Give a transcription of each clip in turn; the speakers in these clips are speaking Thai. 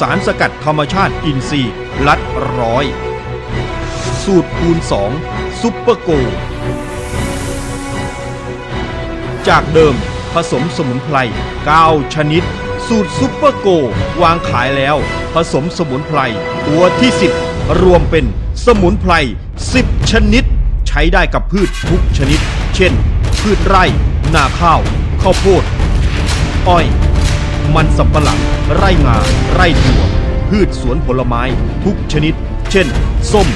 สารสกัดธรรมชาติอินทรีย์ลัดร้อย สูตรคูณ 2 ซุปเปอร์โก จากเดิมผสมสมุนไพร 9 ชนิด สูตรซุปเปอร์โก วางขายแล้ว ผสมสมุนไพร ตัวที่ 10 รวมเป็นสมุนไพร 10 ชนิด ใช้ได้กับพืชทุกชนิด เช่น พืชไร่ นาข้าว ข้าวโพด อ้อย มันสำปะหลัง ไร่งา ไร่ถั่ว พืชสวนผลไม้ ทุกชนิด เช่น ส้ม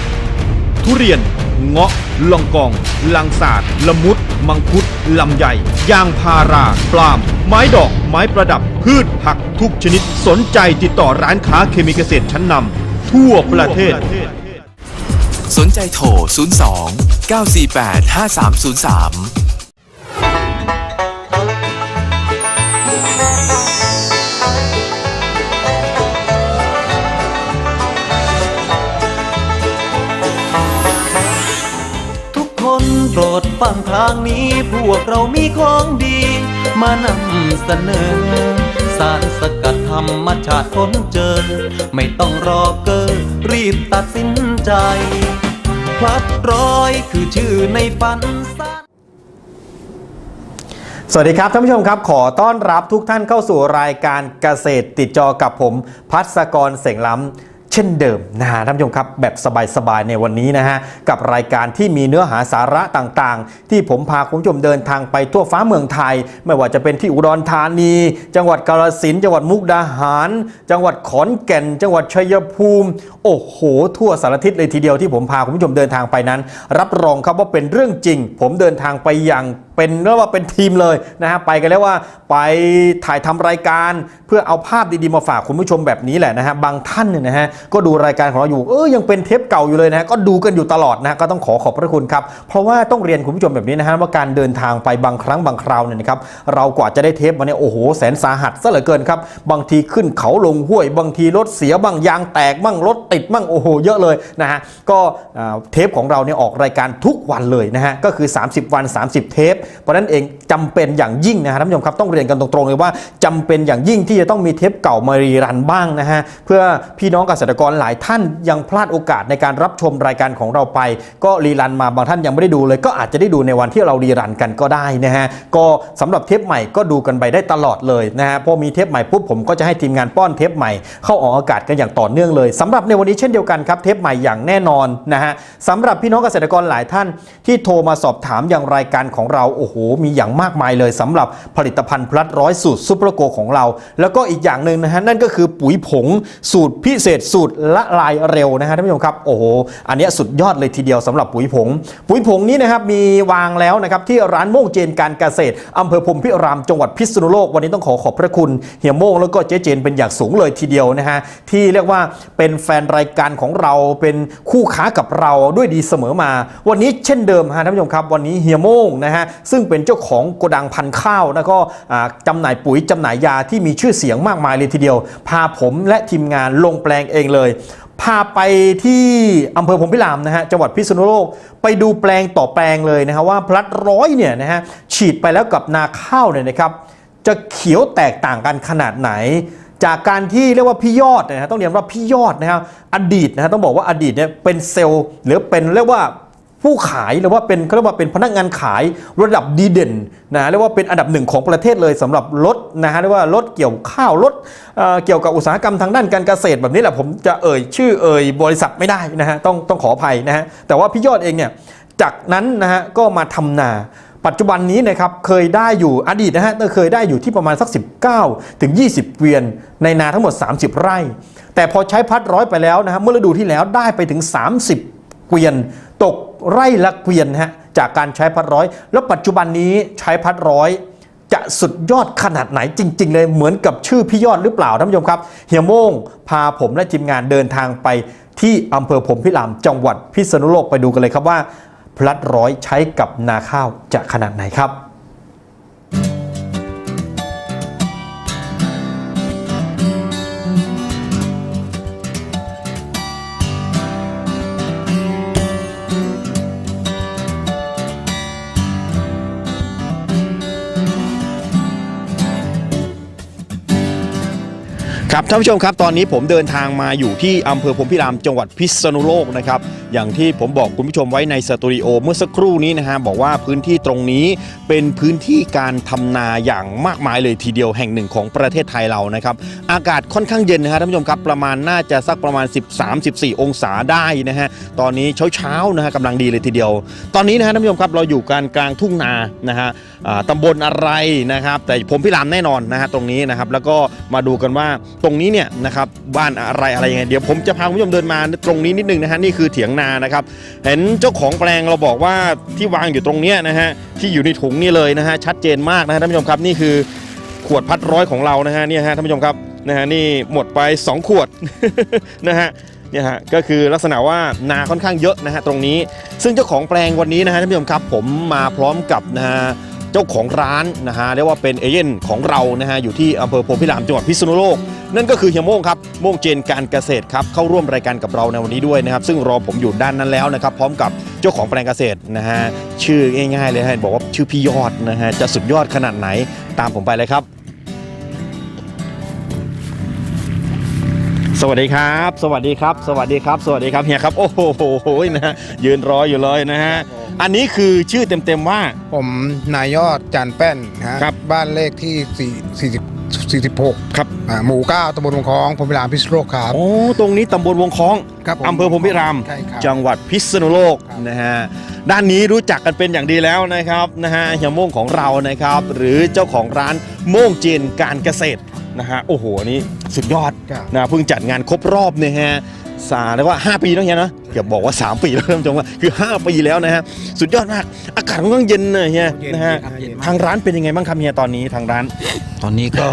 ทุเรียน เงาะ ลองกอง ลังสาดละมุด มังคุด ลำไยยางพารา ปลาม ไม้ดอก ไม้ประดับ พืชผักทุกชนิด สนใจติดต่อร้านค้าเคมีเกษตรชั้นนำทั่วประเทศ สนใจโทร 02 948 5303 ฟังทางนี้พวกเรามีของดี มานำเสนอ สารสกัดธรรมชาติค้นเจอ ไม่ต้องรอเกอรีบตัดสินใจ พลัดร้อยคือชื่อในฝันสารสวัสดีครับท่านผู้ชมครับ ขอต้อนรับทุกท่านเข้าสู่รายการเกษตรติดจอกับผม พัศกรเสงล้ำ เช่นเดิมนะฮะท่านผู้ชมครับแบบสบายๆในวันนี้นะฮะกับรายการที่มีเนื้อหาสาระต่างๆ ที่ผมพาคุณผู้ชมเดินทางไปทั่วฟ้าเมืองไทย ไม่ว่าจะเป็นที่อุดรธานี จังหวัดกาฬสินธุ์จังหวัดมุกดาหาร จังหวัดขอนแก่น จังหวัดชัยภูมิ โอ้โห ทั่วสารทิศเลยทีเดียวที่ผมพาคุณผู้ชมเดินทางไปนั้น รับรองครับว่าเป็นเรื่องจริง ผมเดินทางไปอย่างเป็นเรียกว่าเป็นทีมเลยนะฮะไปกันแล้วว่าไปถ่ายทำรายการเพื่อเอาภาพดีๆมาฝากคุณผู้ชมแบบนี้แหละนะฮะบางท่านเนี่ยนะฮะก็ดูรายการของเราอยู่เออยังเป็นเทปเก่าอยู่เลยนะฮะก็ดูกันอยู่ตลอดนะฮะก็ต้องขอขอบพระคุณครับเพราะว่าต้องเรียนคุณผู้ชมแบบนี้นะฮะว่าการเดินทางไปบางครั้งบางคราวเนี่ยนะครับเรากว่าจะได้เทปมาเนี่ยโอ้โหแสนสาหัสซะเหลือเกินครับบางทีขึ้นเขาลงห้วย บางทีรถเสียบ้างยางแตกบ้างรถติดบ้างโอ้โหเยอะเลยนะฮะก็เทปของเราเนี่ยออกรายการทุกวันเลยนะฮะก็คือ 30 วัน 30 เทปเพราะนั้นเองจำเป็นอย่างยิ่งนะฮะท่านผู้ชมครับต้องเรียนกันตรงๆเลยว่าจำเป็นอย่างยิ่งที่จะต้องมีเทปเก่ามารีรันบ้างนะฮะเพื่อพี่น้องเกษตรกรหลายท่านยังพลาดโอกาสในการรับชมรายการของเราไป ก็รีรันมาบางท่านยังไม่ได้ดูเลย ก็อาจจะได้ดูในวันที่เรารีรันกันก็ได้นะฮะก็สำหรับเทปใหม่ก็ดูกันไปได้ตลอดเลยนะฮะพอมีเทปใหม่ปุ๊บผมก็จะให้ทีมงานป้อนเทปใหม่ เข้าออกอากาศกันอย่างต่อเนื่องเลยสำหรับในวันนี้เช่นเดียวกันครับเทปใหม่อย่างแน่นอนนะฮะสำหรับพี่น้องเกษตรกรหลายท่านที่โทรมาสอบถามอย่างรายการของเราโอ้โหมีอย่างมากมายเลยสำหรับผลิตภัณฑ์พลัดร้อยสูตรซุปเปอร์โกของเรา แล้วก็อีกอย่างหนึ่งนะฮะนั่นก็คือปุ๋ยผงสูตรพิเศษสูตรละลายเร็วนะฮะท่านผู้ชมครับโอ้โหอันนี้สุดยอดเลยทีเดียวสำหรับปุ๋ยผง ปุ๋ยผงนี้นะครับมีวางแล้วนะครับที่ร้านโม่งเจนการเกษตรอำเภอพรมพิรามจังหวัดพิษณุโลกวันนี้ต้องขอขอบพระคุณเฮียโม่งแล้วก็เจ๊เจนเป็นอย่างสูงเลยทีเดียวนะฮะที่เรียกว่าเป็นแฟนรายการของเราเป็นคู่ค้ากับเราด้วยดีเสมอมา วันนี้เช่นเดิมฮะท่านผู้ชมครับ วันนี้เฮียโมงนะฮะซึ่งเป็นเจ้าของโกดังพันข้าวแล้วก็อ่าจำหน่ายปุ๋ยจำหน่ายยาที่มีชื่อเสียงมากมายเลยทีเดียว พาผมและทีมงานลงแปลงเองเลย พาไปที่อำเภอพรมพิรามนะฮะจังหวัดพิษณุโลกไปดูแปลงต่อแปลงเลยนะฮะว่าพลัดร้อยเนี่ยนะฮะฉีดไปแล้วกับนาข้าวเนี่ยนะครับจะเขียวแตกต่างกันขนาดไหนจากการที่เรียกว่าพี่ยอดนะฮะต้องเรียนว่าพี่ยอดนะครับอดีตนะฮะต้องบอกว่าอดีตเนี่ยเป็นเซลล์หรือเป็นเรียกว่า ผู้ขายหรือว่าเป็นเขาเรียกว่าเป็นพนักงานขายระดับดีเด่นนะเรียกว่าเป็นอันดับหนึ่งของประเทศเลยสำหรับรถนะฮะเรียกว่ารถเกี่ยวข้าวรถเอ่อเกี่ยวกับอุตสาหกรรมทางด้านการเกษตรแบบนี้แหละผมจะเอ่ยชื่อเอ่ยบริษัทไม่ได้นะฮะต้องต้องขออภัยนะฮะแต่ว่าพี่ยอดเองเนี่ยจากนั้นนะฮะก็มาทำนาปัจจุบันนี้นะครับเคยได้อยู่อดีตนะฮะเคยได้อยู่ที่ประมาณสัก 19 ถึง 20 เกวียน ในนาทั้งหมด 30 ไร่ แต่พอใช้พัดร้อยไปแล้วนะฮะเมื่อฤดูที่แล้วได้ไปถึง 30 เกวียนตก ไร่ละเกวียนฮะจากการใช้พัดร้อย แล้วปัจจุบันนี้ใช้พัดร้อย จะสุดยอดขนาดไหนจริง ๆ เลยเหมือนกับชื่อพี่ยอดหรือเปล่าท่านผู้ชมครับเฮียโม่งพาผมและทีมงานเดินทางไปที่อำเภอผมพิรามจังหวัดพิษณุโลกไปดูกันเลยครับว่า พลัดร้อยใช้กับนาข้าวจะขนาดไหนครับ ครับท่านผู้ชมครับตอนนี้ผมเดินทางมาอยู่ที่อำเภอพรมพิรามจังหวัดพิษณุโลกนะครับอย่างที่ผมบอกคุณผู้ชมไว้ในสตูดิโอเมื่อสักครู่นี้นะฮะบอกว่าพื้นที่ตรงนี้เป็นพื้นที่การทำนาอย่างมากมายเลยทีเดียวแห่งหนึ่งของประเทศไทยเรานะครับอากาศค่อนข้างเย็นนะฮะท่านผู้ชมครับประมาณน่าจะสักประมาณ 13-14 องศาได้นะฮะตอนนี้เช้าๆนะฮะกำลังดีเลยทีเดียว ตอนนี้นะฮะท่านผู้ชมครับเราอยู่กันกลางทุ่งนานะฮะตำบลอะไรนะครับแต่ผมพิรามแน่นอนนะฮะตรงนี้นะครับแล้วก็มาดูกันว่าตรงนี้เนี่ยนะครับบ้านอะไรอะไรยังไงเดี๋ยวผมจะพาคุณผู้ชมเดินมาตรงนี้นิดนึงนะฮะนี่คือเถียงนานะครับเห็นเจ้าของแปลงเราบอกว่าที่วางอยู่ตรงเนี้ยนะฮะที่อยู่ในถุงนี่เลยนะฮะชัดเจนมากนะฮะท่านผู้ชมครับนี่คือขวดพัดร้อยของเรานะฮะเนี่ยฮะท่านผู้ชมครับนะฮะนี่หมดไป 2 ขวดนะฮะเนี่ยฮะก็คือลักษณะว่านาค่อนข้างเยอะนะฮะตรงนี้ ซึ่งเจ้าของแปลงวันนี้นะฮะท่านผู้ชมครับผมมาพร้อมกับนะฮะ เจ้าของร้านนะฮะเรียกว่าเป็นเอเย่นของเรานะฮะอยู่ที่อำเภอโพธิพิรามจังหวัดพิษณุโลก นั่นก็คือเฮียโม่งครับโม่งเจนการเกษตรครับเข้าร่วมรายการกับเราในวันนี้ด้วยนะครับ ซึ่งรอผมอยู่ด้านนั้นแล้วนะครับพร้อมกับเจ้าของแปลงเกษตรนะฮะชื่อง่ายๆเลยฮะบอกว่าชื่อพี่ยอดนะฮะจะสุดยอดขนาดไหนตามผมไปเลยครับ สวัสดีครับ สวัสดีครับ สวัสดีครับ สวัสดีครับเฮียครับ โอ้โหนะฮะยืนรออยู่เลยนะฮะ อันนี้คือชื่อเต็มๆว่า ผมนายยอดจันแป้นนะฮะครับบ้านเลขที่ 4 40 46ครับ อ่าหมู่9ตำบลวงคลองผมพิรามพิษณุโลกครับ โอ้ตรงนี้ตำบลวงคล้องครับผมอำเภอพรหมพิราม ใช่ครับจังหวัดพิษณุโลกครับ นะฮะด้านนี้รู้จักกันเป็นอย่างดีแล้วนะครับนะฮะเฮียโม่งของเรานะครับ หรือเจ้าของร้านโม่งเจนการเกษตร นะฮะโอ้โหอันนี่สุดยอดครับนะเพิ่งจัดงานครบรอบเนี่ยฮะสาเรียกว่า 5 ปีแล้วเฮียเนอะเกือบบอกว่า 3 ปีแล้วท่านผู้ชมว่าคือ 5 ปีแล้วนะฮะสุดยอดมาก อากาศค่อนข้างเย็นนะเฮียเย็นนะฮะครับเย็นมาก ทางร้านเป็นยังไงบ้างครับเฮียตอนนี้ทางร้าน ตอนนี้ก็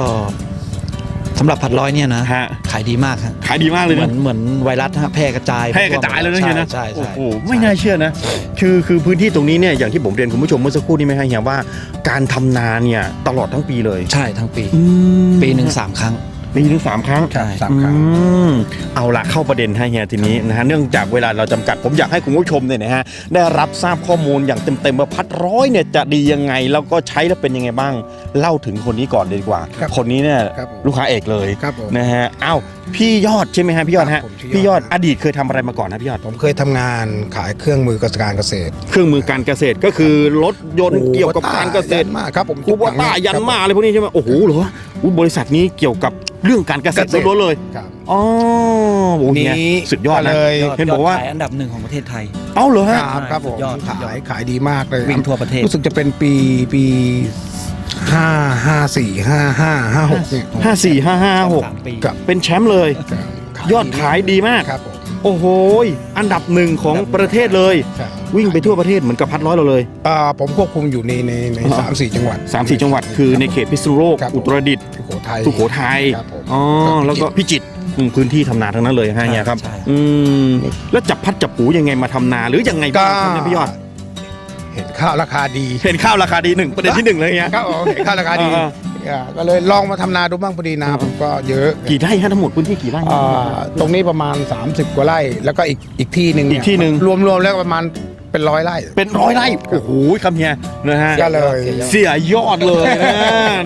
สำหรับผัดร้อยเนี่ยนะฮะ ขายดีมากฮะขายดีมากเลยเหมืนะอนเหมือนไวรัสฮะแพร่กระจายแพร่กระจายเลยนะเฮียนะใช่โอ้ใช่ โหไม่น่าเชื่อนะ คือคือพื้นที่ตรงนี้เนี่ยอย่างที่ผมเรียนคุณผู้ชมเมื่อสักครู่นี้ไหมครับเฮียว่าการทำนาเนี่ยตลอดทั้งปีเลยใช่ทั้งปีปีหนึ่งสามครั้ง ปีหนึ่งสามครั้งใช่สามครั้ง อืมเอาละเข้าประเด็นให้เฮียทีนี้นะฮะเนื่องจากเวลาเราจำกัดผมอยากให้คุณผู้ชมเนี่ยนะฮะได้รับทราบข้อมูลอย่างเต็มๆว่าพัดร้อยเนี่ยจะดียังไงแล้วก็ใช้แล้วเป็นยังไงบ้าง เล่าถึงคนนี้ก่อนเลยดีกว่า ครับคนนี้เนี่ยครับผมลูกค้าเอกเลยครับผม นะฮะอ้าว พี่ยอดใช่ไหมฮะพี่ยอดครัฮะบผมชื่อยอด พี่ยอดอดีตเคยทำอะไรมาก่อนนะพี่ยอดผมเคยทำงานขายเครื่องมือเกษตรการเกษตรเครื่องมือการเกษตรก็คือรถยนต์เกี่ยวกับการเกษตรยันมากครับผมคูบต้ายันมาอะไรพวกนี้ใช่ไหมโอ้โหเหรออุ๊ยบริษัทนี้เกี่ยวกับเรื่องการเกษตรล้วนๆเลยครับ อ๋อโอ้โหเนี่ยนี้สุดยอดนะ เลย ยอดเห็นยบออกดว่าขายอันดับหนึ่งของประเทศไทย เอ้าเหรอฮะ ครับครับผมสุดยอด ขายขายดีมากเลยวิ่งทั่วประเทศ รู้สึกจะเป็นปีปี ห้าห้าสี่ห้าห้าห้าหกเนี่ยห้าสี่ห้าห้าหกสามปีครับเป็นแชมป์เลยยอดขายดีมาก ครับผมโอ้โหอันดับหนึ่งของประเทศเลยครับวิ่งไปทั่วประเทศเหมือนกับพัดร้อยเราเลย อ่าผมควบคุมอยู่ในในในอ๋อสามสี่จังหวัด3ามสี่จังหวัดคือในเขตพิษณุโลก ครับผมอุตรดิตถ์สุโขทัย สุโขทัยครับผมอ๋อแล้วก็พิจิตรอืมพื้นที่ทำนาทั้งนั้นเลยฮะเนี่ยครับใช่ อืมแล้วจับพัดจับปูยังไงมาทำนาหรือยังไงก็บ้างครับเนี่ยพี่ยอดเห็น ข้าวราคาดีเห็นข้าวราคาดีหนึ่งประเด็นที่หนึ่งเลยเนี่ยครับผมเห็นข้าวราคาดีอ่า อ่าก็เลยลองมาทำนาดูบ้างพอดีนาอ่าผมก็เยอะกี่ไร่ฮะทั้งหมดพื้นที่กี่ไร่ อ่าตรงนี้ประมาณ 30 กว่าไร่ แล้วก็อีกอีกที่หนึ่งอีกที่หนึ่ง รวมๆแล้วประมาณ เป็นร้อยไร่ เป็นร้อยไร่โอ้โหคำเฮียนะฮะก็เลยเสียยอดเลยนะ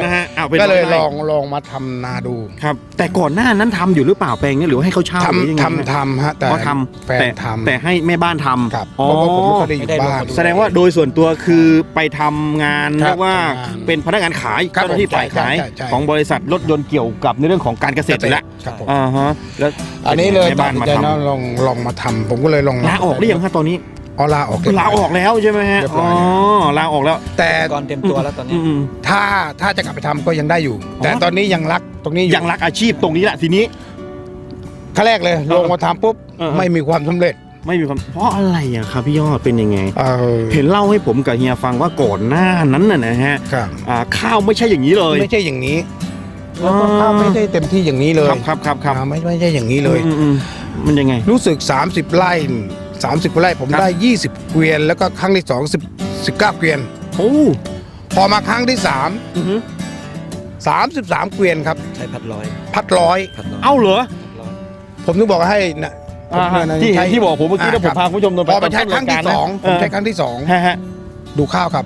นะฮะเอาเป็นก็เลยร้ไร่ลองลองมาทำนาดูครับ แต่ก่อนหน้านั้นทำอยู่หรือเปล่าแปลงนี้หรือว่าให้เขาเช่าหรือยังทำไงทำทำฮะแต่เขาทำแฟนแต่ทำแต่ให้แม่บ้านทำครับอ๋อเพราะว่าผมไม่ค่อยได้อยู่ไม่ได้บ้านลงมาดูแสดงว่าโดยส่วนตัวคือไปทำงานครับเรียกว่าทำงานเป็นพนักงานขายครับเจ้าหน้าที่ผมฝ่ายขายใช่ใช่ใช่ของบริษัทรถยนต์เกี่ยวกับในเรื่องของการเกษตรอยู่แล้วครับผมอ่าฮะแล้วอันนี้เลยแม่ตับ้าดนสินมาใจทนะลองลองมาทำผมก็เลยลองำลาออกหรือยังฮะตอนนี้ อ๋อลาออกเรียบร้ลายออกแล้วใช่ไหมฮะเรียบร้อ๋ออย ลาออกแล้ว แต่ก่อนเต็มตัวแล้วตอนนี้ อืมถ้าถ้าจะกลับไปทำก็ยังได้อยู่อ๋อแต่ตอนนี้ยังรักตรงนี้อยู่ยังรักอาชีพตรงนี้แหละทีนี้ ขั้นแรกเลยลงมาทำปุ๊บเออ ไม่มีความสำเร็จไม่มีความเพราะอะไรอะครับพี่ยอดเป็นยังไง เออเห็นเล่าให้ผมกับเฮียฟังว่าก่อนหน้านั้นน่ะนะฮะครับอ่าข้าวไม่ใช่อย่างนี้เลยไม่ใช่อย่างนี้อ๋อแล้วก็ข้าวไม่ได้เต็มที่อย่างนี้เลยครับครับครับครับอ่าไม่ไม่ใช่อย่างนี้เลย อืมอืมมันยังไง รู้สึก 30ไร่ 30ไร่ผมครับได้ 20 เกวียน แล้วก็ครั้งที่2 10 19 เกวียน โอ้พอมาครั้งที่อือฮึ3 33 เกวียนครับ ใช้ผัดร้อยพัดร้อยผัดร้อยเอ้าเหรอผัดร้อยผมถึงบอกให้นะผมอ่าฮะเนี่ยนะที่เห็นใช้ที่บอกผมเมื่อกี้แล้วผมอ่าพาคุณผู้ชมเดินพอไปใช้ตอนครั้งที่ต้นายกาสองนะผมใช้คเรั้งที่สองฮะฮะ ดูข้าวครับ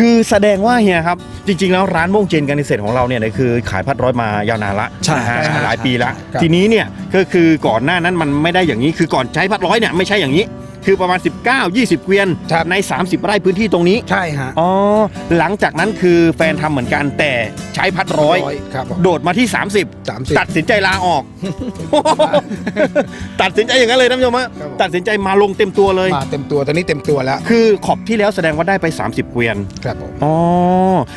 คือแสดงว่าเฮียครับ จริง ๆ แล้วร้านโม่งเจนการเกษตรของเราเนี่ยคือขายพัดร้อยมายาวนานละใช่นะฮะใช่หลายปีละครับ ทีนี้เนี่ยก็คือก่อนหน้านั้นมันไม่ได้อย่างนี้ คือก่อนใช้พัดร้อยเนี่ยไม่ใช่อย่างนี้ คือประมาณ 19 20 เกวียนครับ ใน 30 ไร่พื้นที่ตรงนี้ ใช่ฮะอ๋อ หลังจากนั้นคือแฟนทำเหมือนกันแต่ใช้พัดร้อย ครับผมโดดมาที่ 30 30ตัดสินใจลาออก ตัดสินใจอย่างนั้นเลยท่านผู้ชมฮะครับผม ตัดสินใจมาลงเต็มตัวเลย มาเต็มตัวตอนนี้เต็มตัวแล้วคือขอบที่แล้วแสดงว่าได้ไป 30 เกวียน ครับผมอ๋อ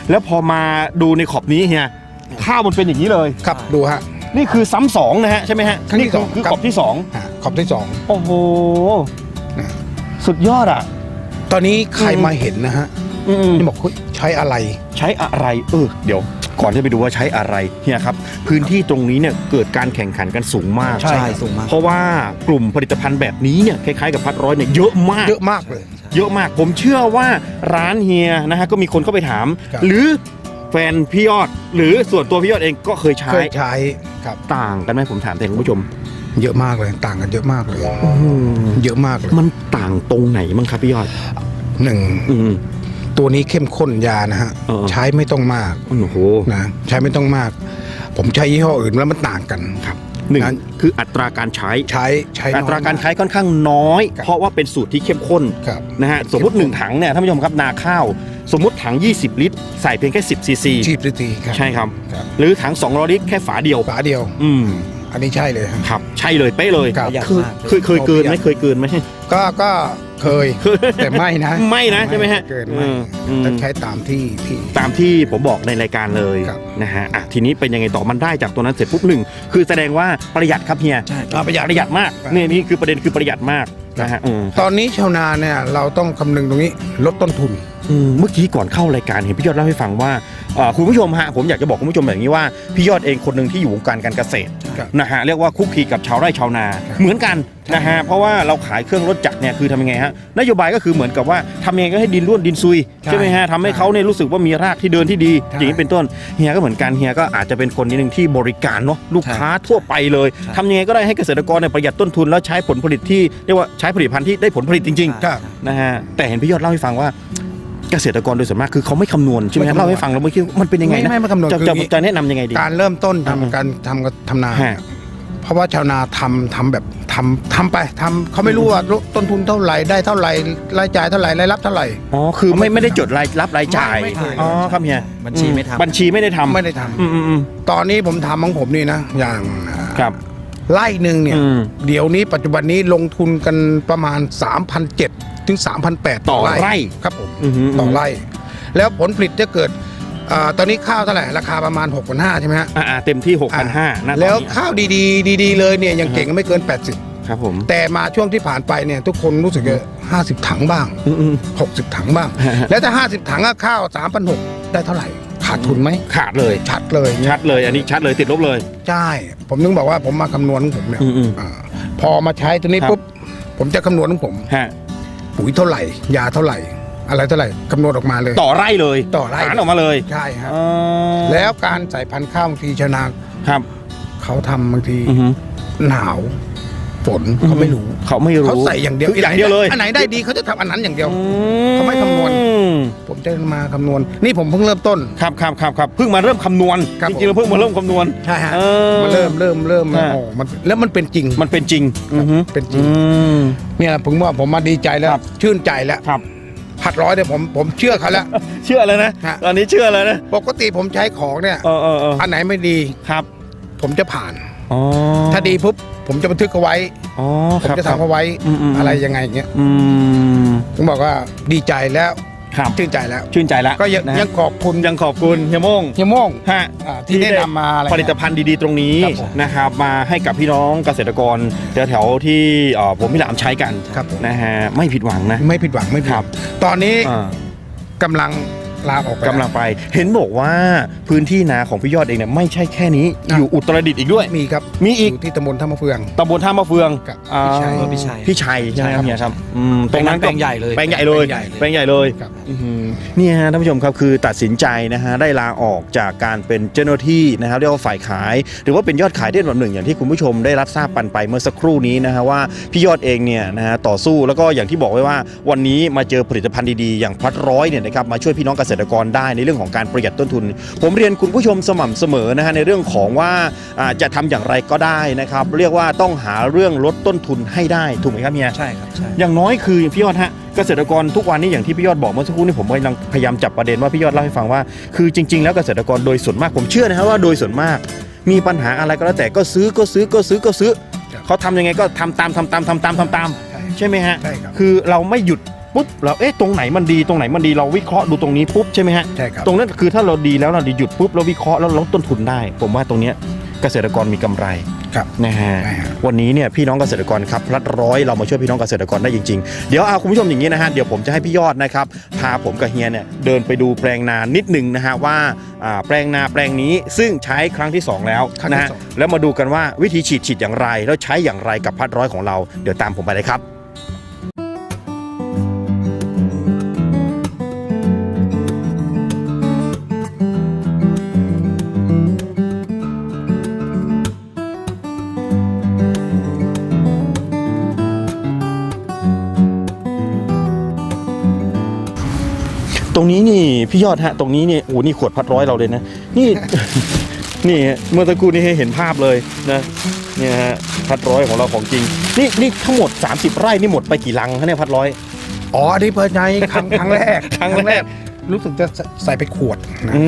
แล้วพอมาดูในขอบนี้เฮียข้าวมันเป็นอย่างนี้เลย ครับดูฮะ นี่คือซ้ำสองนะฮะใช่ไหมฮะครั้งที่นี่คืสองคือครับขอบที่สอง ฮะขอบที่สอง โอ้โหนะ สุดยอดอะ ตอนนี้ใครอืมมาเห็นนะฮะอืมนี่บอกเฮ้ยใช้อะไร ใช้อะไร เออ เดี๋ยว ก่อนที่ไปดูว่าใช้อะไรเฮียครับ พื้นที่ตรงนี้เนี่ยเกิดการแข่งขันกันสูงมาก ใช่สูงมาก เพราะว่ากลุ่มผลิตภัณฑ์แบบนี้เนี่ยคล้ายๆกับพัดร้อยเนี่ยเยอะมาก เยอะมากเลย เยอะมาก ผมเชื่อว่าร้านเฮียนะฮะก็มีคนเข้าไปถาม ครับ หรือแฟนพี่ยอด หรือส่วนตัวพี่ยอดเองก็เคยใช้เคยใช้ครับ ต่างกันไหมผมถามแต่คุณผู้ชม เยอะมากเลย ต่างกันเยอะมากเลย เยอะมากเลยมันต่างตรงไหนมั้งครับพี่ยอดหนึ่งอืม ตัวนี้เข้มข้นยานะฮะ เออ ใช้ไม่ต้องมากโอ้โหนะใช้ไม่ต้องมาก ผมใช้ยี่ห้ออื่นแล้วมันต่างกันครับหนึ่งนั้นคืออัตราการใช้ ใช้ใช้น้อัยตราการมใช้ค่อนข้างน้อยครับเพราะว่าเป็นสูตรที่เข้มข้นครับ นะฮะสมมติ 1 ถังเนี่ยท่านผู้ชมครับนาข้าว สมมติถัง 20 ลิตร ใส่เพียงแค่ 10 ซีซี ชีพฤตีครับใช่ครับ ครับ หรือถัง 200 ลิตรแค่ฝาเดียว ฝาเดียว อืม อันนี้ใช่เลยฮะครับ ใช่เลยเป๊ะเลยครับ ประหยัดเคยมาก เคยเคยเกินไหมเคยเกินไหม ก็ก็ เคย แต่ไม่นะไม่นะใช่ไหมฮะเกินเอไม่ออืมต้องใช้ตามที่ที่ ตามที่ผมบอกในรายการเลยครับนะฮะอะทีนี้เป็นยังไงต่อมันได้จากตัวนั้นเสร็จปุ๊บหนึ่งคือแสดงว่าประหยัดครับเฮียใช่อ่าประหยัดประหยัดมากครับนี่นี่คือประเด็นคือประหยัดมากนะฮะอืมตอนนี้ชาวนาเนี่ยเราต้องคำนึงตรงนี้ลดต้นทุนอืมเมื่อกี้ก่อนเข้ารายการเห็นพี่ยอดเล่าให้ฟังว่าเอ่อคุณผู้ชมฮะผมอยากจะบอกคุณผู้ชมแบบนี้ว่าพี่ยอดเองคนหนึ่งที่อยู่วงการการเกษตรครับนะฮะเรียกว่าคุกคีกับชาวไร่ชาวนาครับเหมือนกันนะฮะเพราะว่าเราขายเครื่องรถจักรเนี่ยคือทำยังไงฮะนโยบายก็คือเหมือนกับว่าทำยังไงก็ให้ดินร่วนดินซุยใช่ใช่ไหมฮะทำให้เขาเนี่ยรู้สึกว่ามีรากที่เดินที่ดีใช่อย่างนี้เป็นต้นเฮียก็เหมือนกันเฮียก็อาจจะเป็นคนนิดนึงที่บริการเนาะลูกค้าทั่วไปเลยใช่ทำยังไงก็ได้ให้เกษตรกรเนี่ยประหยัดต้นทุนแล้วใช้ผลผลิตที่เรียกว่าใช้ผลิตภัณฑ์ที่ได้ผลผลิตจริงๆครับนะฮะแต่เห็นพี่ยอดเล่าให้ฟังว่าเกษตรกรโดยส่วนมากคือเขาไม่คำนวณใช่ไหมไม่ครับคำนวณเล่าให้ฟังแล้วเมื่อกี้มันเป็นยังไงนะไม่ไม่คำนวณจะคือจะอย่างนี้จะแนะนำยังไงดี การเริ่มต้นทำอ่าการทำกับทำนาฮะ เพราะว่าชาวนาทำทำแบบทำทำไปทำเขาไม่รู้ว่าต้นทุนเท่าไหร่ได้เท่าไหร่รายจ่ายเท่าไหร่รายรับเท่าไหร่ อ๋อ คือไม่ไม่ได้จดรายรับรายจ่าย ไม่ไม่เคย อ๋อครับเฮียบัญชีไม่ทำ บัญชีไม่ได้ทำไม่ได้ทำอืมอืมอืมตอนนี้ผมทำของผมนี่นะ อย่างครับ ไร่หนึ่งเนี่ย อืม เดี๋ยวนี้ปัจจุบันนี้ลงทุนกันประมาณ 3,700ถึง3,800ต่อไร่ครับผม อือหือต่อไร่ แล้วผลผลิตจะเกิด อ่าตอนนี้ข้าวเท่าไหร่ราคาประมาณ 6,500ใช่ไหมฮะอ่าเต็มที่ 6 5 0 0นะแล้วตอนนี้ข้าวดีๆ ดีๆ เลยเนี่ยยังอ่าฮะเก่งก็ไม่เกินครับผม80แต่มาช่วงที่ผ่านไปเนี่ยทุกคนรู้สึกจะ50ถังบ้างอืมอืม 60 ถังบ้าง ฮะฮะ แล้วถ้า 50 ถังอะข้าว 3,600 ได้เท่าไหร่ ขาดทุนไหมขาดเลย ชัดเลยชัดเลย อันนี้ชัดเลยติดลบเลย ใช่ผมนึงบอกว่าผมมาคำนวณของผมเนี่ยอืมอืมอาพอมาใช้ตัวนี้ครับ ปุ๊บผมจะคำนวณของผม ฮะ ปุ๋ยเท่าไหร่ ยาเท่าไหร่ อะไรเท่าไหร่คำนวณออกมาเลย ต่อไร่เลยต่อไร่ หารออกมาเลยใช่ฮะอ๋อแล้วการใส่พันธุ์ข้าวบางทีชาวนาครับ เขาทำบางทีอือหือ หนาวฝนเขาไม่รู้เขาไม่รู้เขาใส่อย่างเดียวคืออย่างเดียวเลยอันไหนได้ดีเขาจะทำอันนั้นอย่างเดียวอืเขาไม่คำนวณผมจะมาคำนวณ นี่ผมเพิ่งเริ่มต้น ครับครับครับครับเพิ่งมาเริ่มคำนวณครับจริงๆเราเพิ่งมาเริ่มคำนวณ ใช่ฮะเออมาเริ่มเริ่มเริ่มฮะ โอ้มันแล้วมันเป็นจริง มันเป็นจริงอือฮึเป็นจริง อืม เนี่ยผมว่าผมมาดีใจแล้ว ครับ ชื่นใจแล้ว ครับ ผัดร้อยเนี่ยผมผมเชื่อเขาแล้ว เชื่อเลยนะ ฮะ ตอนนี้เชื่อเลยนะปกติผมใช้ของเนี่ยเออเออเอออันไหนไม่ดี ครับผมจะผ่าน อ๋อถ้าดีปุ๊บผมจะบันทึกเอาไว้ อ๋อผมครับจะครับทำเอาไว้อืมอืม อะไรยังไงอย่างเงี้ยอืมผมบอกว่าดีใจแล้ว ครับชื่นใจแล้ว ชื่นใจแล้วก็ยังนะฮะยังขอบคุณยังขอบคุณเฮียโม่งเฮียโม่งฮะ อ่าที่แนะนำมาอะไรผลิตภัณฑ์ดีๆตรงนี้ครับผมนะครับมาให้กับพี่น้องเกษตรกรแถวๆที่เอ่อผมพี่หลามใช้กันครับผม นะฮะไม่ผิดหวังนะ ไม่ผิดหวังไม่ผิดหครัวับงตอนนี้อ่ากำลัง ลาออกไปกำลังไป เห็นบอกว่าพื้นที่นาของพี่ยอดเองเนี่ยไม่ใช่แค่นี้อะอยู่อุตรดิตถ์อีกด้วย มีครับ มีอีกยู่ที่ตำบลท่ามะเฟืองตำบลท่ามะเฟืองกับอ่าพี่ชัยพี่ชัยพี่ชัยใช่ไหมครับใช่ครับเนี่ยครับอืมตรงนั้นแปลงใหญ่เลยแปลงใหญ่เลยแปลงใหญ่เลยแปลงใหญ่เลยครับอื้อหือเนี่ยฮะท่านผู้ชมครับคือตัดสินใจนะฮะได้ลาออกจากการเป็นเจ้าหน้าที่นะครับเรียกว่าฝ่ายขาย หรือว่าเป็นยอดขายเด่นแบบหนึ่งอย่างที่คุณผู้ชมได้รับทราบปันไปเมื่อสักครู่นี้นะฮะว่าพี่ยอดเองเนี่ยนะฮะต่อสู้แล้วก็อย่างที่บอกไว้ว่าวันนี้มาเจอผลิตภัณฑ์ดีๆอย่างพัดร้อยเนี่ยนะครับมาช่วยพี่น้องเกษษตรกรได้ในเรื่องของการประหยัดต้นทุน ผมเรียนคุณผู้ชมสม่ำเสมอนะฮะในเรื่องของว่าอ่าจะทำอย่างไรก็ได้นะครับ เรียกว่าต้องหาเรื่องลดต้นทุนให้ได้ถูกไหมครับเฮียใช่ครับใช่อย่างน้อยคือพี่ยอดฮะเกษตรกรทุกวันนี้อย่างที่พี่ยอดบอกเมื่อสักครู่นี้ผมกำลังพยายามจับประเด็นว่าพี่ยอดเล่าให้ฟังว่าคือจริง ๆ แล้วเกษตรกรโดยส่วนมากผมเชื่อนะครับว่าโดยส่วนมาก มีปัญหาอะไรก็แล้วแต่ก็ซื้อก็ซื้อก็ซื้อก็ซื้อครับเขาทำยังไงก็ทำตามทำตามทำตามทำตามใช่ใช่ไหมฮะใช่ครับคือเราไม่หยุด ปุ๊บเราเอ๊ะตรงไหนมันดีตรงไหนมันดีเราวิเคราะห์ดูตรงนี้ปุ๊บใช่ไหมฮะใช่ครับตรงนั้นคือถ้าเราดีแล้วเราดีหยุดปุ๊บเราวิเคราะห์แล้วลดต้นทุนได้ ผมว่าตรงเนี้ยเกษตรกรมีกำไรครับนะฮะใช่ฮะวันนี้เนี่ยพี่น้องเกษตรกรครับพลัดร้อยเรามาช่วยพี่น้องเกษตรกรได้จริงๆ เดี๋ยวเอาคุณผู้ชมอย่างนี้นะฮะเดี๋ยวผมจะให้พี่ยอดนะครับพาผมกับเฮียเนี่ยเดินไปดูแปลงนานิดหนึ่งนะฮะว่าอ่าแปลงนาแปลงนี้ซึ่งใช้ครั้งที่ 2 แล้วครั้งที่นะฮะสองแล้วมาดูกันว่าวิธีฉีดฉีดอย่างไร แล้วใช้อย่างไรกับพัดร้อยของเราเดี๋ยวตามผมไปเลยครับ นี้นี่พี่ยอดฮะ ตรงนี้นี่โอ้นี่ขวดพัดร้อยเราเลยนะ นี่ นี่ฮะเมื่อสักครู่นี้ให้เห็นภาพเลยนะเนี่ยฮะพัดร้อยของเราของจริง นี่นี่ทั้งหมด 30 ไร่นี่หมดไปกี่ลังคะเนี่ยพัดร้อย อ๋ออันนี้เปิดใจครั้งครั้งแรกครั้งแรก รู้สึกจะใส่ไปขวดนะอื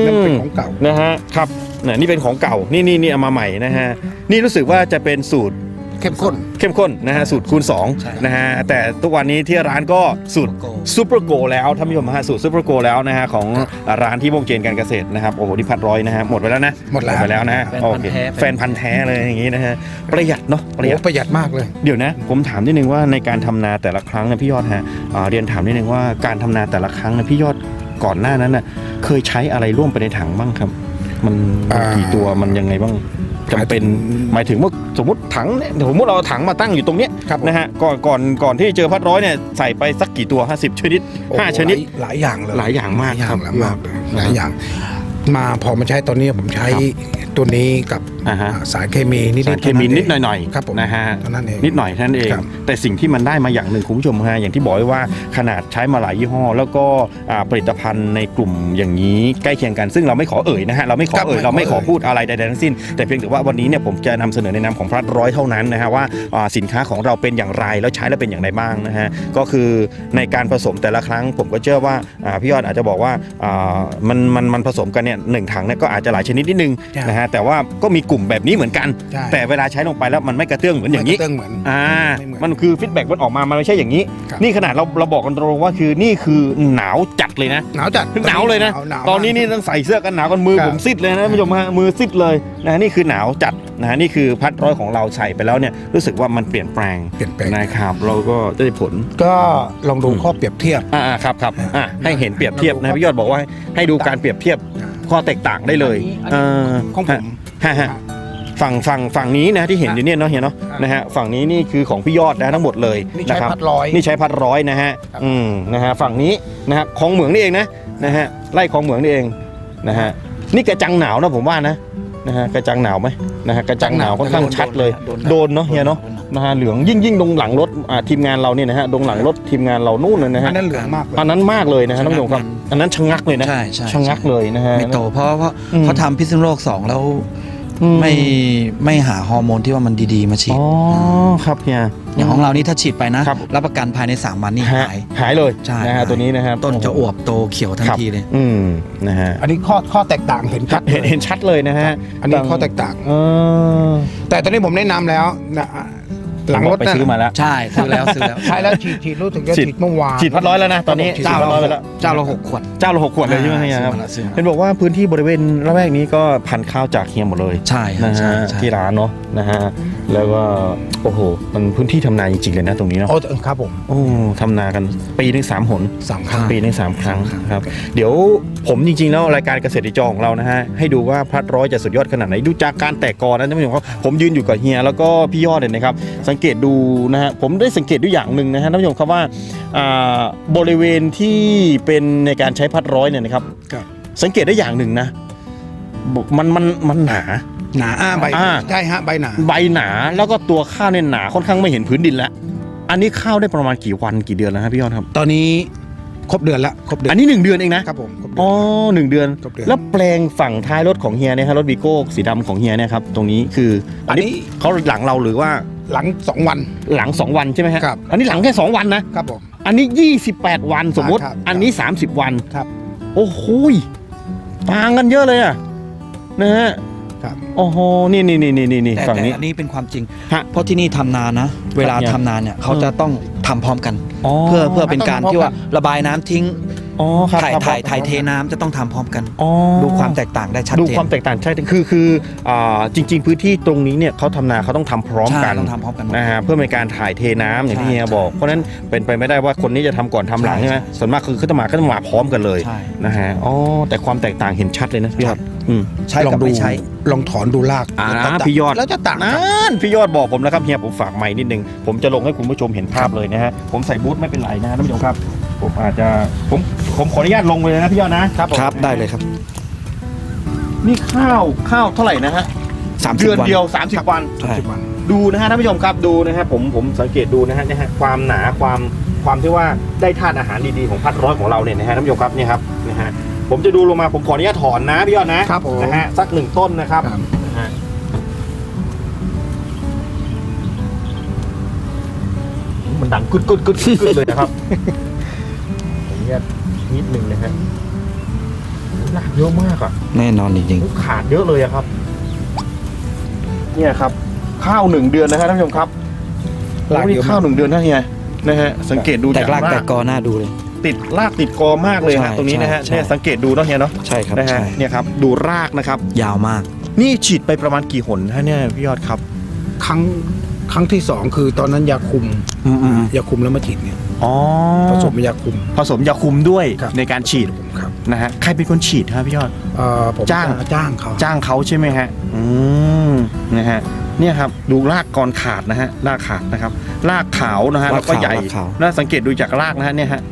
มนั่นเป็นของเก่านะฮะครับนะนี่เป็นของเก่านี่นี่นี่เอามาใหม่นะฮะนี่รู้สึกว่าจะเป็นสูตร เข้มข้น เข้มข้นนะฮะสูตรคูณใช่2นะฮะแต่ทุกวันนี้ที่ร้านก็สูตร Super Go ซูเปอร์โกแล้วท่านผู้ชมฮะสูตรซูเปอร์โกแล้วนะฮะของร้านที่วงเจนการเกษตรนะครับโอ้โหที่พัดร้อยนะฮะหมดไปแล้วนะหมดแล้ว ไปแล้วนะฮะแฟนพันธุ์โอเคแท้ แฟนพันธุ์แท้เลยอย่างนี้นะฮะประหยัดเนาะประหยัด โอ้ประหยัดมากเลย เดี๋ยวนะ ผมถามนิดนึงว่าในการทำนาแต่ละครั้งนะพี่ยอดฮะอ่าเรียนถามนิดนึงว่าการทำนาแต่ละครั้งนะพี่ยอดก่อนหน้านั้นน่ะเคยใช้อะไรร่วมไปในถังบ้างครับ มันมันอ่า กี่ตัวมันยังไงบ้าง จำเป็นหมายถึงว่าสมมติถังเนี่ยสมมติเราเอาถังมาตั้งอยู่ตรงเนี้ยครับผมนะฮะก่อนก่อนก่อนที่เจอพัดร้อยเนี่ยใส่ไปสักกี่ตัว 50 ชนิดโอ้โ5ชนิดหลายหลายอย่างเลยหลายอย่างมากหลายอย่าครังบหลายมากเลยหลายอย่าง มาพอมาใช้ตอนนี้ผมใช้ครับ ตัวนี้กับอ่าฮะ สารเคมีนิดๆสารเคมีนิดหน่อยครับผมนะฮะเท่านั้นเอง นิดหน่อยเท่านั้นเอง ครับ แต่สิ่งที่มันได้มาอย่างหนึ่งคุณผู้ชมฮะอย่างที่บอกไว้ว่าขนาดใช้มาหลายยี่ห้อ แล้วก็อ่าผลิตภัณฑ์ในกลุ่มอย่างนี้ใกล้เคียงกันซึ่งเราไม่ขอเอ่ยนะฮะเราไม่ขอเอ่ยเราไม่ขอพูดอะไรใดๆทั้งสิ้น แต่เพียงแต่ว่าวันนี้เนี่ยผมจะนำเสนอในนามของพลัดร้อยเท่านั้นนะฮะว่าอ่าสินค้าของเราเป็นอย่างไรแล้วใช้แล้วเป็นอย่างไรบ้างนะฮะก็คือในการผสมแต่ละครั้งผมก็เชื่อว่าอ่าพี่ยอดอาจจะบอกว่าอ่ามันมันมันผสมกันเนี่ยหนึ่งถังเนี่ยก็อาจจะหลายชนิดนิดนึงใช่ นะฮะแต่ว่าก็มีกลุ่มแบบนี้เหมือนกันใช่แต่เวลาใช้ลงไปแล้วมันไม่กระเตื้องเหมือนอย่างนี้ไม่กระเตื้องเหมือนอ่าไม่เหมือนมันคือฟีดแบ็กมันออกมามันไม่ใช่อย่างนี้ครับนี่ขนาดเราเราบอกกันตรงๆว่าคือนี่คือหนาวจัดเลยนะหนาวจัดหนาวเลยนะหาวตอนนี้นี่ต้องใส่เสื้อกันหนาวกันมือครับผมซิดเลยนะท่านผู้ชมฮะมือซิดเลยนะนี่คือหนาวจัดนะนี่คือพัดร้อยของเราใส่ไปแล้วเนี่ยรู้สึกว่ามันเปลี่ยนแปลงเปลี่ยนแปลงนะครับเราก็ได้ผลก็ลองดูอืมข้อเปรียบเทียบอ่าๆครับครับอะให้เห็นเปรียบเทียบนะพี่ยอดบอกว่าให้ให้ดูการเปรียบเทียบ ข้อแตกต่างได้เลยอันนี้เออของผมฮะฮะฝั่งฝั่งฝั่งนี้นะที่เห็นอยู่เนี่ยเนาะเฮียเนาะครับนะฮะฝั่งนี้นี่คือของพี่ยอดนะทั้งหมดเลยนี่ใช้นะครับพัดร้อยนี่ใช้พัดร้อยนะฮะครับอืมนะฮะฝั่งนี้นะฮะของเหมืองนี่เองนะนะฮะไล่ของเหมืองนี่เองนะฮะนี่กระจังหนาวนะผมว่านะ นะฮะกระจังหนาวไหมนะฮะกระจังหนาวค่อนข้างชัดเลย โดนเนาะเฮียเนาะนะฮะเหลืองยิ่งยิ่งตรงหลังรถอ่าทีมงานเราเนี่ยนะฮะตรงหลังรถทีมงานเรานู่นเลยนะอัฮะนนั้นเหลืองมากเลยอันนั้นมากเลยนะฮะท่านผู้ชมครับอันนั้นชะงักเลยนะใช่ใช่ชะงักเลยนะฮะไม่โตเพราะเพราะอืมเขาทำพิษณุโลกสองแล้วอื ไม่ไม่หาฮอร์โมนที่ว่ามันดีๆ มาฉีดอ๋อครับเฮียอย่างของเรานี่ถ้าฉีดไปนะครับรับประกันภายใน 3 วันนี่ฮะหายหายเลยใช่นะฮะหายตัวนี้นะครับต้นจะอวบโตเขียวทันครับทีเลยอืมนะฮะอันนี้ข้อข้อแตกต่างเห็นชัดเห็นเห็นชัดเลยนะฮะอันนี้ข้อแตกต่างเออแต่ตอนนี้ผมแนะนำแล้วนะ หลังรถไปนั่นซื้อมาแล้ว ใช่ซื้อแล้วซื้อแล้วใช้แล้วฉีดฉีดรู้สึกจะฉีด ฉีดเมื่อวาน ฉีดพัดร้อยแล้วนะตอนนี้ฉีดเจ้าพัดร้อยไปแล้วเจ้าละหกขวดเจ้าละหกขวดเลยใช่ไหมเฮียครับ ซื้อมาแล้วซื้อมาเห็นบอกว่าพื้นที่บริเวณละแวกนี้ก็พันธุ์ข้าวจากเฮียหมดเลยใช่ครับนะใช่ฮะใช่ที่ร้านเนาะนะฮะแล้วก็โอ้โหมันพื้นที่ทำนาจริงๆเลยนะตรงนี้เนาะโอ้ครับผมโอ้ทำนากันปีหนึงสามหน สามครั้ง ปีหนึงสามครั้งสามครั้งครับ เดี๋ยวผมจริงๆแล้วรายการเกษตรดิจอของเรานะฮะให้ดูว่าพลัดร้อยจะสุดยอดขนาดไหนดูจากการแตกกอนะท่านผู้ชมครับผมยืนอยู่กับเฮียแล้วก็พี่ยอดเนี่ยนะครับสังเกตดูนะฮะผมได้สังเกตด้วยอย่างหนึ่งนะฮะท่านผู้ชมครับว่าอ่าบริเวณที่เป็นในการใช้พัดร้อยเนี่ยนะครับครับ สังเกตได้อย่างหนึ่งนะมันมันมันหนาหนาอ่าใบอ่าใช่ฮะใบหนา ใบหนาแล้วก็ตัวข้าวเนี่ยหนาค่อนข้างไม่เห็นพื้นดินแล้วอันนี้ข้าวได้ประมาณกี่วันกี่เดือนแล้วครับพี่ยอดครับ ตอนนี้ครบเดือนละครบเดือนอันนี้1เดือนเองนะครับผมครบเดือนอ๋อหนึ่งเดือนครบเดือนแล้วแปลงฝั่งท้ายรถของเฮียเนี่ยฮะรถวีโก้สีดำของเฮียเนี่ยครับตรงนี้คืออันนี้อันนี้เขาหลังเราหรือว่า หลังสองวัน หลัง 2 วันใช่ไหมฮะครับ อันนี้หลังแค่ 2 วันนะครับผม อันนี้ 28 วันสมมติ ครับ อันนี้ 30 วัน ครับโอ้โหยต่างกันเยอะเลยอะนะฮะครับ โอ้โหนี่นี่นี่นี่นี่แต่ฝั่งแต่นี้อันนี้เป็นความจริง ฮะเพราะที่นี่ทำนานนะเวลาเนี่ยทำนานเนี่ยเขาจะต้องทำพร้อมกันอ๋อเพื่อเพื่อเป็นการต้องทำพร้อมที่ว่ากันระบายน้ำทิ้ง อ๋อครับถ่ายครับถ่ายครับถ่ายเทน้ำจะต้องทำพร้อมกัน อ๋อดูความแตกต่างได้ชัดดูเจนความแตกต่างใช่คือคืออ่าจริง ๆ พื้นที่ตรงนี้เนี่ยเขาทำนาเขาต้องทำพร้อมใช่กันต้องทำพร้อมกันหมด นะฮะเพื่อเป็นการถ่ายเทน้ำอย่างที่ใช่เฮียบอก เพราะฉะนั้นเป็นไปไม่ได้ว่าคนนี้จะทำก่อนทำหลังใช่ใช่ไหมส่วนมากคือเขาจะมาก็จะมาพร้อมกันเลยใช่ นะฮะอ๋อแต่ความแตกต่างเห็นชัดเลยนะพี่ยอดอืม ใช้ลอกับงดูไม่ใช้ ลองถอนดูรากอ่าแล้วจะพี่ยอด แล้วจะต่างนั่กันนพี่ยอดบอกผมแล้วครับเฮียผมฝากไม้นิดนึงผมจะลงให้คุณผู้ชมเห็นภาพเลยนะฮะผมใส่บูทไม่เป็นไรนะฮะท่านผู้ชมครับ ผมอาจจะผมผมขออนุญาตลงเลยนะพี่ยอดนะครับผมครับได้เลยครับนี่ข้าวข้าวเท่าไหร่นะฮะ30เดือนวันเดียว 30 วัน ใช่สิบวันดูนะฮะท่านผู้ชมครับดูนะฮะผมผมสังเกตดูนะฮะนะฮะความหนาความความที่ว่าได้ธาตุอาหารดีๆของพัดร้อยของเราเนี่ยนะฮะท่านผู้ชมครับเนี่ยครับนะฮะผมจะดูลงมาผมขออนุญาตถอนนะพี่ยอดนะครับผม นะฮะสักหนึ่งต้นนะครับครับ นะฮะมันดังกึดกึดกึดกึดกึดเลยนะครับขออนุญาต นิดหนึ่งนะฮะหนักเยอะมากอะแน่นอนจริงขาดเยอะเลยอะครับ เนี่ยครับ ข้าวหนึ่งเดือนนะฮะท่านผู้ชมครับรากโอ้นี่เยอะมากข้าวหนึ่งเดือนนะเฮียนะฮะสังเกตดูๆแต่จากรากแต่กอหน้าดูเลย ติดรากติดกอมากเลยใช่ฮะตรงนี้นะฮะใช่ เนี่ยสังเกตดูเนาะเฮียเนาะใช่ครับนะฮะใช่เนี่ยครับดูรากนะครับ ยาวมาก นี่ฉีดไปประมาณกี่หนฮะเนี่ยพี่ยอดครับ ครั้ง ครั้งที่สองคือตอนนั้นยาคุมอืมอืมยาคุมแล้วมาฉีดเนี่ยอ๋อผสมยาคุม ผสมยาคุมด้วยครับ ในการฉีดครับนะฮะใครเป็นคนฉีดฮะพี่ยอด เอ่อผมจ้าง จ้างเขาจ้างเขาใช่ไหมฮะ อืมนะฮะ เนี่ยครับดูรากกรขาดนะฮะรากขาดนะครับรากขาวนะฮะราแล้กวก็ขาวใหญ่รากขาวน่าสังเกตดูจากรากนะฮะเนี่ยฮะ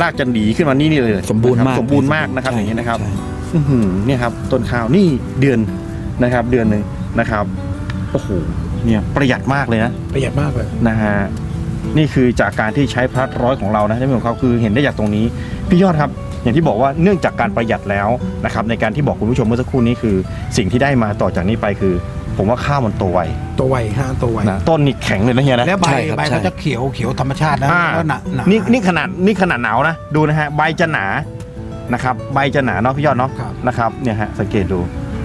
รากจะหนีขึ้นมานี่นี่เลยสมบูรณ์มาก สมบูรณ์มากนะครับ อย่างนี้ยนะครับ ใช่ อื้อหือเนี่ยครับต้นข้าวนี่เดือนนะครับ เดือนหนึ่งนะครับโอ้โห เนี่ยประหยัดมากเลยนะประหยัดมากเลยนะฮะนี่คือจากการที่ใช้พลัดร้อยของเรานะท่านผู้ชมครับคือเห็นได้จากตรงนี้พี่ยอดครับ อย่างที่บอกว่าเนื่องจากการประหยัดแล้วนะครับในการที่บอกคุณผู้ชมเมื่อสักครู่นี้คือ สิ่งที่ได้มาต่อจากนี้ไปคือ ผมว่าข้าวมันโตไวตัวไวฮะตัวไวนะต้นนี่แข็งเลยนะเฮียนะแล้วใบใช่ครับใบใช่เขาจะเขียวเขียวธรรมชาตินะอ่าแล้วหนาหนานี่นี่ขนาดนี่ขนาดหนาวนะดูนะฮะใบจะหนานะครับใบจะหนาเนาะพี่ยอดเนาะครับ นะครับเนี่ยฮะสังเกตดู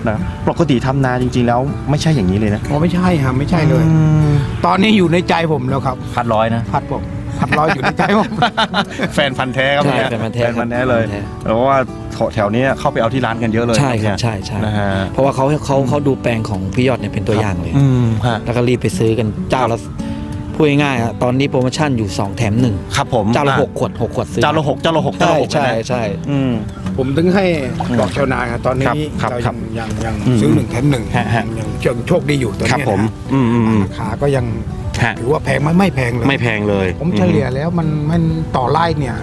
นะครับปกติทำนาจริง ๆ แล้วไม่ใช่อย่างนี้เลยนะอ๋อไม่ใช่ฮะไม่ใช่เลย อืมตอนนี้อยู่ในใจผมแล้วครับ พัดร้อยนะ พัดผมพัดร้อยอยู่ในใจผม แฟนพันธ์แท้ครับใช่เนี่ยแฟนพันธุ์แท้แฟนพันธ์แท้เลยแฟนพันธุ์แท้ เพราะว่าแถวนี้เข้าไปเอาที่ร้านกันเยอะเลยใช่ครับเนี่ยใช่ใช่นะฮะเพราะว่าเขาเขาเขาดูแปลงของพี่ยอดเนี่ยเป็นตัวอย่างเลย อืมฮะแล้วก็รีบไปซื้อกันเจ้าละพูดง่ายๆอะตอนนี้โปรโมชั่นอยู่ 2 แถมหนึ่งครับผมเจ้าละอ่หกขวดหกขวดซื้อเจ้าละหกเจ้าละหกเจ้าใช่ละหกใช่นะใช่อืม ผมถึงให้บอกชาวนาครับตอนนี้ครับเราครัยับงยังยังอืมซื้อหนึ่งแถมหนึ่งฮะฮะ ยังยังโชคดีอยู่ตอนครับนี้ผมนะอืมอืมอืมราคาก็ยังฮะถือว่าแพงไหมไม่แพงเลย ไม่แพงเลยผมเฉลี่ยแล้วมันมันต่อไร่เนี่ย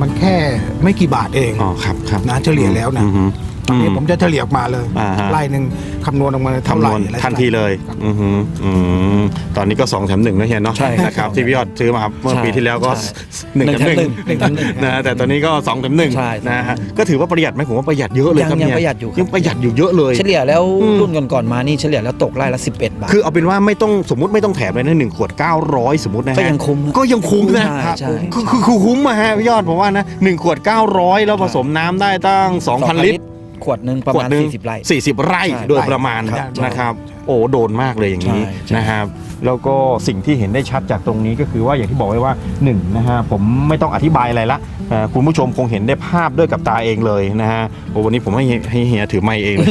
มันแค่ไม่กี่บาทเองอ๋อครับครับนะเฉลี่ยแล้วนะอืม อืมตอนนี้ผมจะเฉลี่ยออกมาเลยอ่าฮะไร่หนึ่งคำนวณออกมาเท่าคำไหนร่วณอะไรทันทีเลยครับอือหืออืมตอนนี้ก็สองแถมหนึ่งนะเฮียเนาะใช่ครับนะครับที่พี่ยอดซื้อมาเมื่อใช่ปีที่แล้วก็ใช่หนึ่งแถมหนึ่งหนึ่งแถมหนึ่งนะแต่ตอนนี้ก็สองแถมหนึ่งใช่ใช่นะฮะก็ถือว่าประหยัดไหมผมว่าประหยัดเยอะเลยครับยังเนี่ยังประหยัดอยู่ครับ ยังประหยัดอยู่เยอะเลย เฉลี่ยแล้วอืม รุ่นก่อนๆมานี่เฉลี่ยแล้วตกไร่ละ 11 บาท คือเอาเป็นว่าไม่ต้องสมมติไม่ต้องแถมเลยนะหนึ่งขวด 900 สมมตินะฮะก็ยังคุ้มก็ยังคุ้มนะใช่ใช่คือคือคือคุ้มอะฮะพี่ยอดผมว่านะหนึ่งขวด 900 แล้วผสมน้ำได้ตั้ง 2,000ลิตร ขวดหนึ่งประขวมาดณหนึ่ง40ไร่ 40 ไร่ใช่โดยประมาณครับ นะครับ โอ้โดนมากเลยอย่างนี้ใช่ใช่ นะครับแล้วก็สิ่งที่เห็นได้ชัดจากตรงนี้ก็คือว่าอย่างที่บอกไว้ว่า1นะฮะผมไม่ต้องอธิบายอะไรละเอ่อคุณผู้ชมคงเห็นได้ภาพด้วยกับตาเองเลยนะฮะโอ้วันนี้ผมให้ให้เฮียถือไมค์เองเลย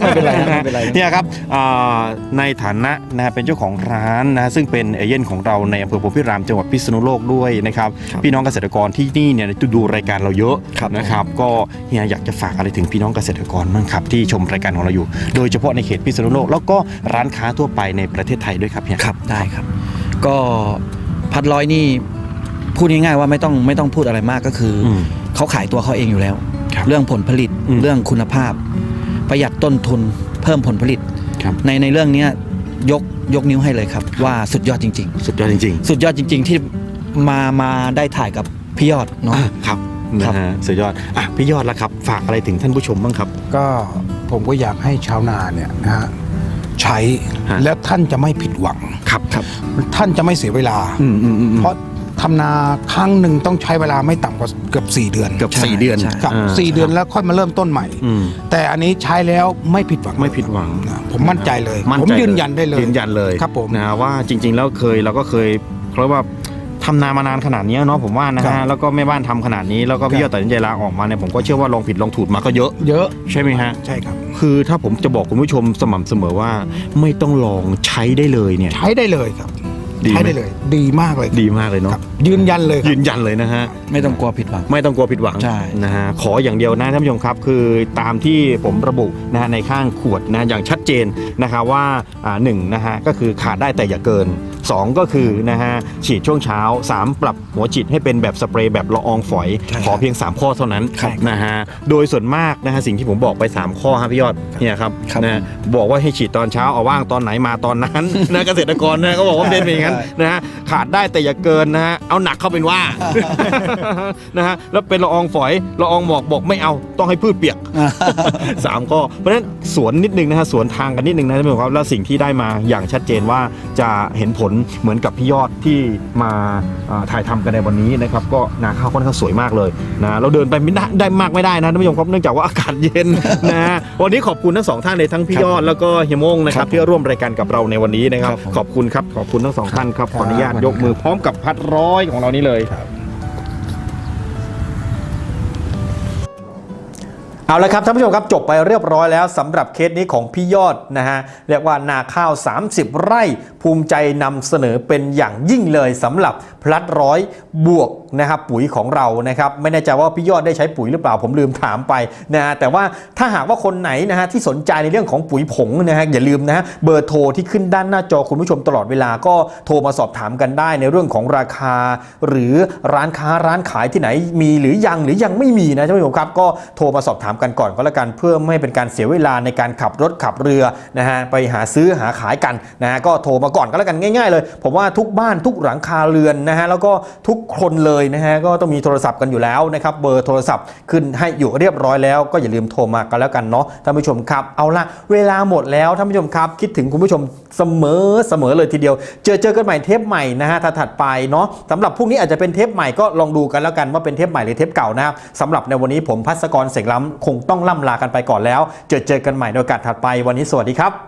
ไม่เป็นไรนะไม่เป็นไร เนี่ยครับอ่าในฐานะนะฮะเป็นเจ้าของร้านนะซึ่งเป็นเอเย่นของเราในอำเภอโพธิรามจังหวัดพิษณุโลกด้วยนะครับครับพี่น้องเกษตรกรที่นี่เนี่ยดูรายการเราเยอะครับนะครับ ก็เฮียอยากจะฝากอะไรถึงพี่น้องเกษตรกรบ้างครับที่ชมรายการของเราอยู่ โดยเฉพาะในเขตพิษณุโลกแล้วก็ร้านค้าทั่วไปในประเทศไทยด้วยครับเฮียครับได้ครับ ก็พัดร้อยนี่พูดง่ายๆว่าไม่ต้องไม่ต้องพูดอะไรมากก็คืออมเขาขายตัวเขาเองอยู่แล้วครับเรื่องผลผลิตอืมเรื่องคุณภาพ ประหยัดต้นทุนเพิ่มผลผลิตครับในในเรื่องเนี้ยยกยกนิ้วให้เลยครับ ว่าสุดยอดจริงสุดยอดจริง ๆ สุดยอดจริง ๆ ที่มามาได้ถ่ายกับพี่ยอดๆเนาะอะครับนะฮะสุดยอดอะพี่ยอดละครับ ฝากอะไรถึงท่านผู้ชมบ้างครับ ก็ผมก็อยากให้ชาวนาเนี่ยนะฮะ ใช้ฮะแล้วท่านจะไม่ผิดหวังครับครับ ท่านจะไม่เสียเวลาอืมอืมอืมเพราะทำนาครั้งหนึ่งต้องใช้เวลาไม่ต่ำกว่าเกือบ4 เดือนเกือบใช่สี่เดือนใช่ครับาสี่เดือนแล้วค่อยมาเริ่มต้นใหม่อืมแต่อันนี้ใช้แล้วไม่ผิดหวังไม่ผิดหวังนะผมมั่นใจเลยมั่นผมใจยืนยันได้เลยยืนยันเลยครับผมนะว่าจริง ๆ แล้วเคยเราก็เคยเพราะว่าทำนามานานขนาดนี้เนาะผมว่านะครัฮะบแล้วก็แม่บ้านทำขนาดนี้แล้วก็พี่คยรับอดตัดสินใจลาออกมาเนี่ยผมก็เชื่อว่าลองผิดลองถูกมาก็เยอะ เยอะใช่ไหมฮะใช่ครับ คือถ้าผมจะบอกคุณผู้ชมสม่ำเสมอว่า ไม่ต้องลองใช้ได้เลยเนี่ย ใช้ได้เลยครับดีไหม ใช้ได้เลย ดีมากเลยดีมากเลยคเนาะรับยืนยันเลยครับ ยืนยันเลยนะฮะ ไม่ต้องกลัวผิดหวัง ไม่ต้องกลัวผิดหวังใช่ นะฮะขออย่างเดียวนะท่านผู้ชมครับ คือตามที่ผมระบุนะฮะในข้างขวดนะอย่างชัดเจนนะคะว่าอ่าหนึ่งนะฮะก็คือขาดได้แต่อย่าเกิน 2 ก็คือนะฮะฉีดช่วงเช้า 3 ปรับหัวฉีดให้เป็นแบบสเปรย์แบบละอองฝอยใช่ครับขอเพียง 3 ข้อเท่านั้นครับนะฮะโดยส่วนมากนะฮะสิ่งที่ผมบอกไป 3 ข้อครับพี่ยอดเนี่ยครับครับนะฮะบอกว่าให้ฉีดตอนเช้าเอาว่างตอนไหนมาตอนนั้นนะเกษตรกรนะก็บอกว่าเป็นอย่างนั้นนะฮะขาดได้แต่อย่าเกินนะฮะเอาหนักเข้าเป็นว่านะฮะแล้วเป็นละอองฝอยละอองหมอกบอกไม่เอาต้องให้พืชเปียกสามข้อ เพราะฉะนั้นสวนนิดนึงนะฮะสวนทางกันนิดนึงนะท่านผู้ชมครับแล้วสิ่งที่ได้มาอย่างชัดเจนว่าจะเห็นผลเหมือนกับพี่ยอดที่มาอ่าถ่ายทำกันในวันนี้นะครับก็นาข้าวค่อนข้างสวยมากเลยนะเราเดินไปไม่ได้ได้มากไม่ได้นะท่านผู้ชมครับเนื่องจากว่าอากาศเย็นนะฮะวันนี้ขอบคุณทั้งสองท่านเลยทั้งพี่ยอดแล้วก็เฮียโมงนะครับที่ร่วมรายการกับเราในวันนี้นะครับครับผมขอบคุณครับขอบคุณทั้งสองท่านครับขออนุญาตครับยกมือพร้อมกับพัดร้อยของเรานี้เลย เอาละครับท่านผู้ชมครับจบไปเรียบร้อยแล้วสำหรับเคสนี้ของพี่ยอดนะฮะเรียกว่านาข้าว 30 ไร่ภูมิใจนำเสนอเป็นอย่างยิ่งเลยสำหรับพลัดร้อยบวกนะครับปุ๋ยของเรานะครับไม่แน่ใจว่าพี่ยอดได้ใช้ปุ๋ยหรือเปล่าผมลืมถามไปนะฮะแต่ว่าถ้าหากว่าคนไหนนะฮะที่สนใจในเรื่องของปุ๋ยผงนะฮะอย่าลืมนะฮะเบอร์โทรที่ขึ้นด้านหน้าจอคุณผู้ชมตลอดเวลาก็โทรมาสอบถามกันได้ในเรื่องของราคา หรือร้านค้าร้านขายที่ไหนมีหรือยังหรือยังไม่มีนะท่านผู้ชมครับก็โทรมาสอบถามกันก่อนก็แล้วกันเพื่อไม่ให้เป็นการเสียเวลาในการขับรถขับเรือนะฮะไปหาซื้อหาขายกันนะฮะก็โทรมาก่อนก็แล้วกันง่ายๆเลย ผมว่าทุกบ้านทุกหลังคาเรือนนะฮะแล้วก็ทุกคนเลยนะฮะก็ต้องมีโทรศัพท์กันอยู่แล้วนะครับเบอร์โทรศัพท์ขึ้นให้อยู่เรียบร้อยแล้วก็อย่าลืมโทรมากันแล้วกันเนาะท่านผู้ชมครับเอาละเวลาหมดแล้วท่านผู้ชมครับ คิดถึงคุณผู้ชมเสมอเสมอเลยทีเดียว เจอเจอกันใหม่เทปใหม่นะฮะถัดไปเนาะสำหรับพรุ่งนี้อาจจะเป็นเทปใหม่ก็ลองดูกันแล้วกันว่าเป็นเทปใหม่หรือเทปเก่านะครับสำหรับในวันนี้ผมพัศกรเสกล้ำคงต้องล่ำลากันไปก่อนแล้ว เจอเจอกันใหม่ในโอกาสถัดไปวันนี้สวัสดีครับ